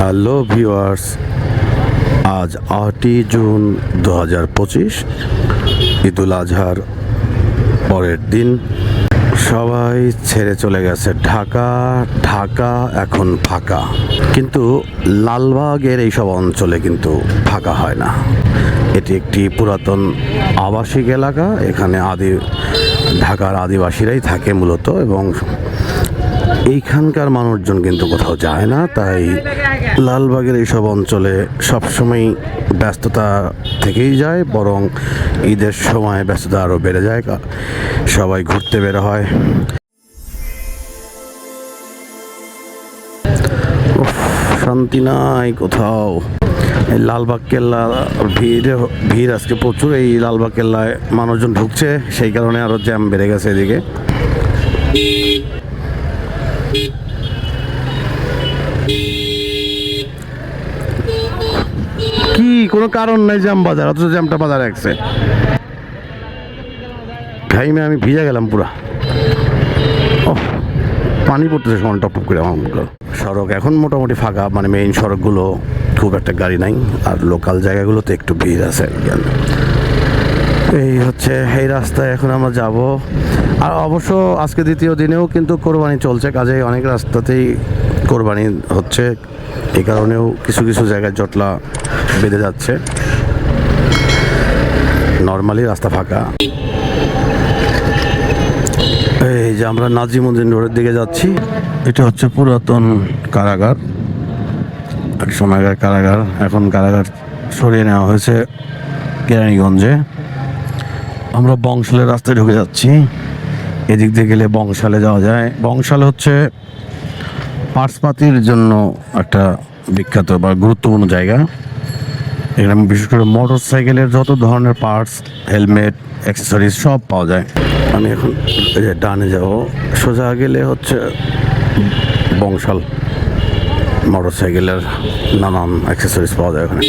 Hello viewers, আজ আটই June দু হাজার পঁচিশ, ঈদুল আজহার পরের দিন। সবাই ছেড়ে চলে গেছে ঢাকা ঢাকা এখন ফাঁকা। কিন্তু লালবাগের এইসব অঞ্চলে কিন্তু ফাঁকা হয় না। এটি একটি পুরাতন আবাসিক এলাকা, এখানে আদি, ঢাকার আদিবাসীরাই থাকে মূলত এবং এইখানকার মানুষজন কিন্তু কোথাও যায় না, তাই লালবাগের এইসব অঞ্চলে সবসময় ব্যস্ততা থেকেই যায়, বরং ঈদের সময় ব্যস্ততা আরও বেড়ে যায় সবাই ঘুরতে বের হয়। শান্তি নাই কোথাও। এই লালবাগ কেল্লা ভিড় ভিড় আজকে প্রচুর, এই লালবাগ কেল্লায় মানুষজন ঢুকছে, সেই কারণে আরও জ্যাম বেড়ে গেছে এদিকে কি কোনো কারণ নাই জ্যাম বাজার অথচ জ্যামটা বাজার রাখছে ঘাইমে আমি ভিজে গেলাম পুরা। পানি পড়তেছে সমান টপ করে আমার। সড়ক এখন মোটামুটি ফাঁকা মানে মেইন সড়কগুলো খুব একটা গাড়ি নাই, আর লোকাল জায়গাগুলোতে একটু ভিড় আছে আর এই হচ্ছে, এই রাস্তায় এখন আমরা যাব। আর অবশ্য আজকে দ্বিতীয় দিনেও কিন্তু কোরবানি চলছে কাজে অনেক রাস্তাতেই কোরবানি হচ্ছে এই কারণেও কিছু কিছু জায়গায় জটলা বেঁধে যাচ্ছে। নর্মালি রাস্তা ফাঁকা। এই যে আমরা নাজিমুদ্দিন রোডের দিকে যাচ্ছি। এটা হচ্ছে পুরাতন কারাগার। এক সময়কার কারাগার, এখন কারাগার সরিয়ে নেওয়া হয়েছে কেরানীগঞ্জে। আমরা বংশালের রাস্তায় ঢুকে যাচ্ছি। এদিক দিয়ে গেলে বংশালে যাওয়া যায়। বংশাল হচ্ছে পার্সপাতির জন্য একটা বিখ্যাত বা গুরুত্বপূর্ণ জায়গা। এখানে বিশেষ করে মোটর সাইকেলের যত ধরনের পার্টস হেলমেট অ্যাক্সেসরিজ সব পাওয়া যায়। আমি এখন ডানে যাব, সোজা গেলে হচ্ছে বংশাল। মোটর সাইকেলের নানান অ্যাক্সেসরিজ পাওয়া যায় ওখানে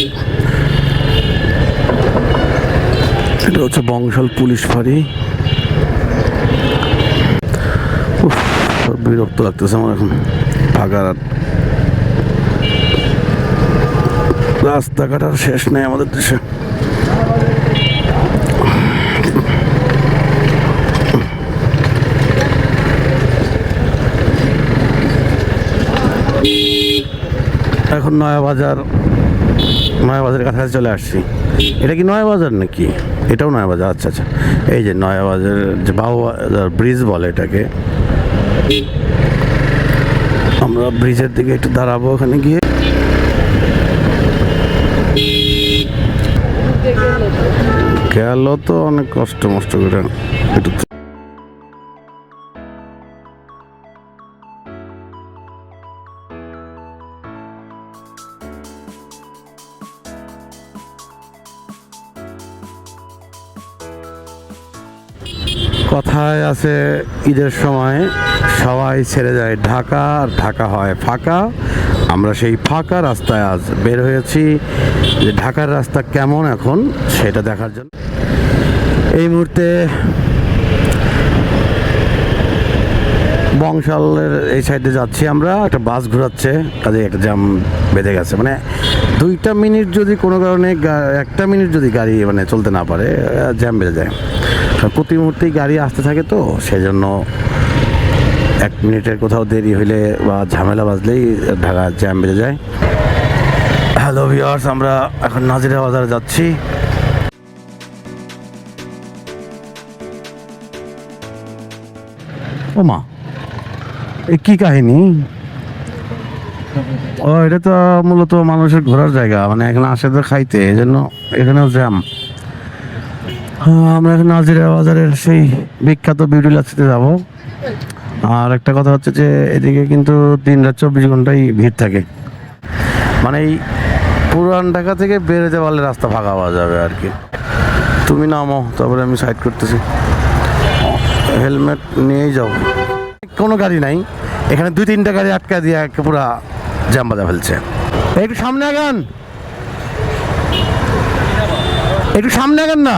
এটা হচ্ছে বংশাল পুলিশ ফাঁড়ি। বিরক্ত লাগতেছে আমার এখন। ফাঁকা রাত রাস্তাঘাট আর শেষ নেই আমাদের দেশে। এখন নয়া বাজার নয়া বাজারের কাছাকাছি চলে আসছি। এটা কি নয়া বাজার নাকি? এটাও নয়া বাজার আচ্ছা আচ্ছা। এই যে নয়া বাজার যে বাবু ব্রিজ বলে এটাকে। আমরা ব্রিজের দিকে একটু দাঁড়াবো ওখানে গিয়ে। গেল তো অনেক কষ্ট মষ্ট করে। একটু কথায় আছে, ঈদের সময় সবাই ছেড়ে যায় ঢাকা আর ঢাকা হয় ফাঁকা। আমরা সেই ফাঁকা রাস্তায় আজ বের হয়েছি। যে ঢাকার রাস্তা কেমন এখন, সেটা দেখার জন্য। এই মুহূর্তে বংশালের এই সাইডে যাচ্ছি আমরা, একটা বাস ঘোরাচ্ছে কাজে একটা জ্যাম বেঁধে গেছে। মানে দুইটা মিনিট যদি কোনো কারণে একটা মিনিট যদি গাড়ি মানে চলতে না পারে জ্যাম বেঁধে যায়। প্রতি মুহূর্তেই গাড়ি আসতে থাকে তো সেই জন্য এক মিনিটের কোথাও দেরি হইলে বা ঝামেলা বাজলেই ঢাকা জ্যাম বেঁধে যায়। হ্যালো ভিওয়ার্স আমরা এখন নাজিরা বাজারে যাচ্ছি। ও মা কি কাহিনী? ও, এটা তো মূলত মানুষের ঘোরার জায়গা। মানে এখানে আসে তো খাইতে এই জন্য এখানেও জ্যাম। আমরা এখন নাজিরা বাজারের সেই বিখ্যাত বিউটি লাক্সিতে যাব। আর একটা কথা হচ্ছে যে, এদিকে কিন্তু দিন রাত চব্বিশ ঘন্টাই ভিড় থাকে। মানে এই পুরান ঢাকা থেকে বেরোতে পারলে রাস্তা ফাঁকা পাওয়া যাবে আর কি। তুমি নামো, তারপরে আমি সাইড করতেছি। হেলমেট নিয়েই যাও কোনো গাড়ি নাই। এখানে দুই, তিনটা গাড়ি আটকা দিয়ে একে পুরা জ্যাম বাজা ফেলছে। একটু সামনে আগান। একটু সামনে আগান না।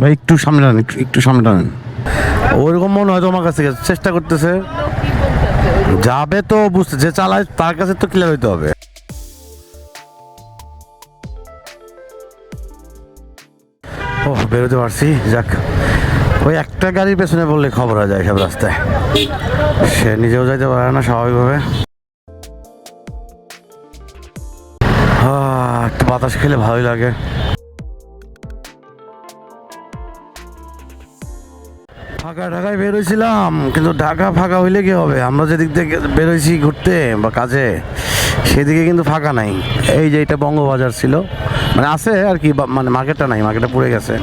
ভাই, একটু সামনে টানেন একটু- একটু সামনে টানেন ওইরকম মনে হয় তোমার কাছ চেষ্টা করতেছে। যাবে তো বুঝতে যে চালায়, তার কাছে তো ক্লিয়ার হইতে হবে। ও, বেরোতে পারছি। যাক, ওই একটা গাড়ির পেছনে বললে খবর হয়ে যায় সব রাস্তায়। সে নিজেও যাইতে পারে না, স্বাভাবিকভাবে। বাতাস খেলে ভালোই লাগে। ফাঁকা ঢাকায় বেরোইছিলাম কিন্তু ঢাকা ফাঁকা হইলে কি হবে? আমরা যেদিক থেকে বেরোইছি ঘুরতে বা কাজে, সেদিকে কিন্তু ফাঁকা নাই। এই যে এটা বঙ্গবাজার ছিল। মানে আছে আর কি মানে মার্কেটটা নাই মার্কেটটা পড়ে গেছে।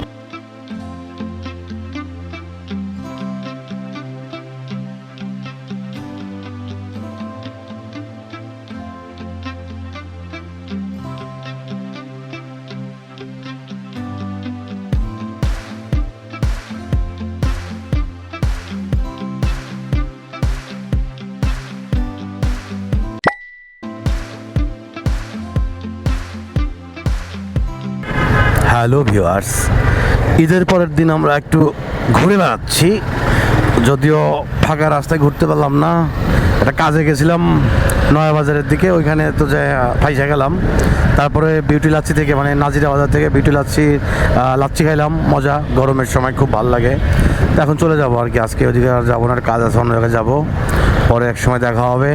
Hello viewers. ঈদের পরের দিন আমরা একটু ঘুরে বেড়াচ্ছি। যদিও ফাঁকা রাস্তায় ঘুরতে পারলাম না। একটা কাজে গেছিলাম নয়া বাজারের দিকে, ওইখানে তো যে ফাইসা গেলাম। তারপরে বিউটি লাচ্ছি থেকে মানে নাজিরা বাজার থেকে বিউটি লাচ্ছি লাচ্ছি খাইলাম। মজা, গরমের সময় খুব ভালো লাগে। এখন চলে যাব আর কি, আজকে ওইদিকে আর যাব না কাজ আছে, অন্য জায়গায় যাব। পরে এক সময় দেখা হবে।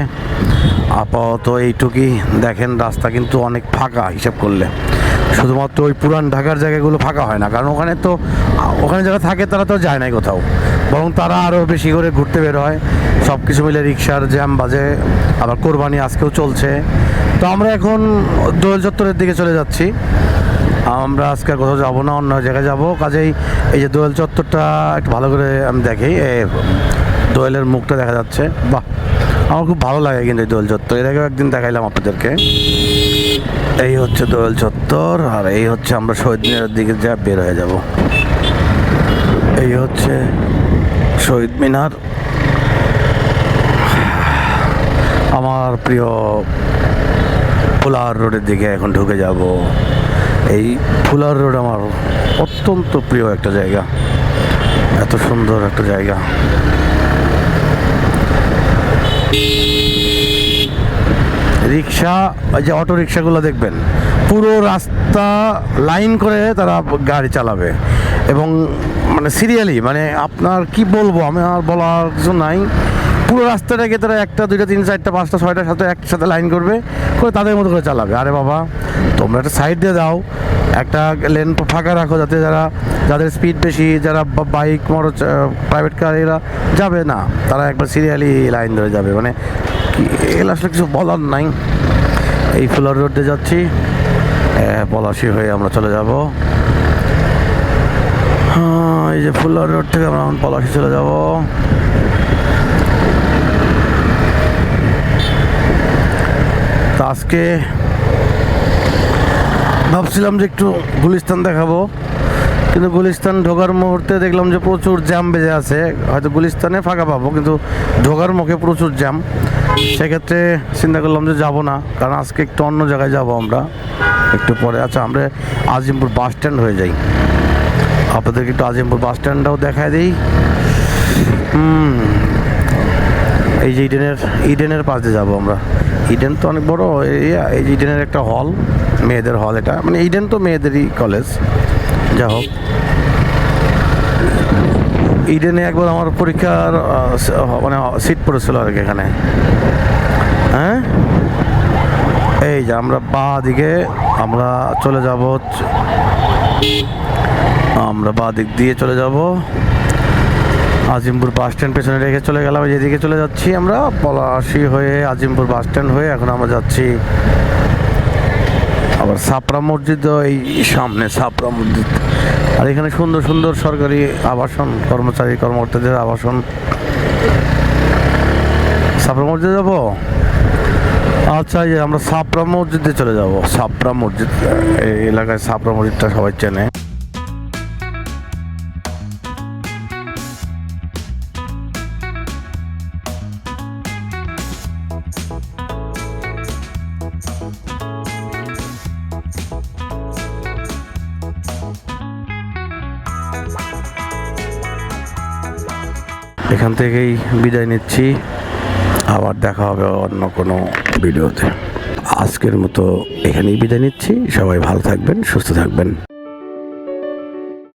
আপাতত এইটুকুই। দেখেন, রাস্তা কিন্তু অনেক ফাঁকা, হিসাব করলে। শুধুমাত্র ওই পুরান ঢাকার জায়গাগুলো ফাঁকা হয় না, কারণ ওখানে তো, ওখানে যারা থাকে তারা তো যায় নাই কোথাও। বরং তারা আরও বেশি করে ঘুরতে বের হয়। সব কিছু মিলে রিক্সার জ্যাম বাজে, আবার কোরবানি আজকেও চলছে। তো আমরা এখন দোয়েল চত্বরের দিকে চলে যাচ্ছি। আমরা আজকে কোথাও যাব না, অন্য জায়গায় যাব। কাজেই এই যে দোয়েল চত্বরটা একটু ভালো করে আমি দেখি। দোয়েলের মুখটা দেখা যাচ্ছে। বাহ, আমার খুব ভালো লাগে কিন্তু এই দোয়েল চত্বর। এর আগেও একদিন দেখাইলাম আপনাদেরকে। এই হচ্ছে দোয়েল চত্বর, আর এই হচ্ছে আমরা শহীদ মিনারের দিকে যা বের হয়ে যাব। এই হচ্ছে শহীদ মিনার। আমার প্রিয় ফুলার রোডের দিকে এখন ঢুকে যাব। এই ফুলার রোড আমার অত্যন্ত প্রিয় একটা জায়গা। এত সুন্দর একটা জায়গা। রিক্সা যে অটো রিক্সাগুলো দেখবেন, পুরো রাস্তা লাইন করে তারা গাড়ি চালাবে। এবং মানে সিরিয়ালি মানে আপনার কি বলব, আমি আর বলার কিছু নাই। পুরো রাস্তাটাকে তারা একটা, দুইটা, তিন, চারটা, পাঁচটা ছয়টা সাথে একসাথে লাইন করবে, করে তাদের মতো করে চালাবে। আরে বাবা, তোমরা একটা সাইড দিয়ে দাও, একটা লেন ফাঁকা রাখো যাতে যারা, যাদের স্পিড বেশি, যারা বাইক মোটর প্রাইভেট কার এরা যাবে না। তারা একবার সিরিয়ালি লাইন ধরে যাবে। মানে এগুলো আসলে কিছু বলার নাই। এই ফুলার রোডে যাচ্ছি। পলাশি হয়ে আমরা চলে যাব। হ্যাঁ, এই যে ফুলার রোড থেকে আমরা এখন পলাশি চলে যাব। আজকে ভাবছিলাম যে একটু গুলিস্তান দেখাবো। কিন্তু গুলিস্তান ঢোকার মুহূর্তে দেখলাম যে প্রচুর জ্যাম বেজে আছে। হয়তো গুলিস্তানে ফাঁকা পাবো কিন্তু ঢোকার মুখে প্রচুর জ্যাম। সেক্ষেত্রে চিন্তা করলাম যে যাব না, কারণ আজকে একটু অন্য জায়গায় যাব আমরা। একটু পরে আচ্ছা আমরা আজিমপুর বাস স্ট্যান্ড হয়ে যাই। আপনাদেরকে একটু আজিমপুর বাস স্ট্যান্ডটাও দেখায় দিই। হুম, এই যে ইডেনের ইডেনের পাশে যাব আমরা। ইডেন তো অনেক বড় এই যে ইডেনের একটা হল মেয়েদের হল এটা। মানে ইডেন তো মেয়েদেরই কলেজ যা হোক। ইডেনে একবার আমার পরীক্ষার মানে সিট পড়েছিল আর কি এখানে। হ্যাঁ? এই যে আমরা বা দিকে আমরা চলে যাব আমরা বা দিক দিয়ে চলে যাব। আজিমপুর বাস স্ট্যান্ড পেছনে রেখে চলে গেলাম যেদিকে চলে যাচ্ছি আমরা। পলাশি হয়ে আজিমপুর বাস স্ট্যান্ড হয়ে এখন আমরা যাচ্ছি আবার সাপরা মসজিদ এই সামনে সাপরা মসজিদ। আর এখানে সুন্দর সুন্দর সরকারি আবাসন, কর্মচারী, কর্মকর্তাদের আবাসন। সাপরা মসজিদে যাব? আচ্ছা আমরা সাপরা মসজিদে চলে যাব। সাপরা মসজিদ, এই এলাকায় সাপরা মসজিদটা সবাই চেনে। এখান থেকেই বিদায় নিচ্ছি। আবার দেখা হবে অন্য কোনো ভিডিওতে। আজকের মতো এখানেই বিদায় নিচ্ছি। সবাই ভালো থাকবেন, সুস্থ থাকবেন।